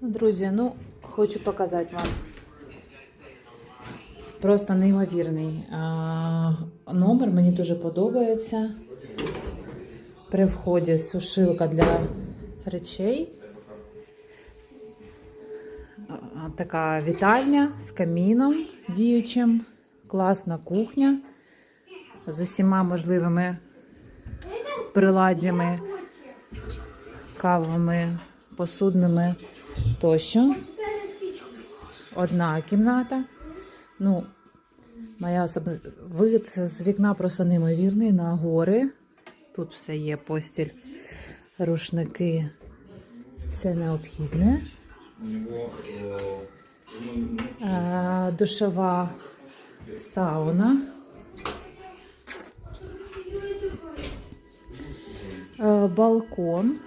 Друзі, ну хочу показати вам. Просто неймовірний а, номер, мені дуже подобається. При вході сушилка для речей. Така вітальня з каміном діючим, класна кухня з усіма можливими приладдями, кавовими, посудними тощо. Одна кімната. Ну, моя особи... вид з вікна просто неймовірний на гори. Тут все є постіль, рушники, все необхідне. Е, Душова сауна. Е, Балкон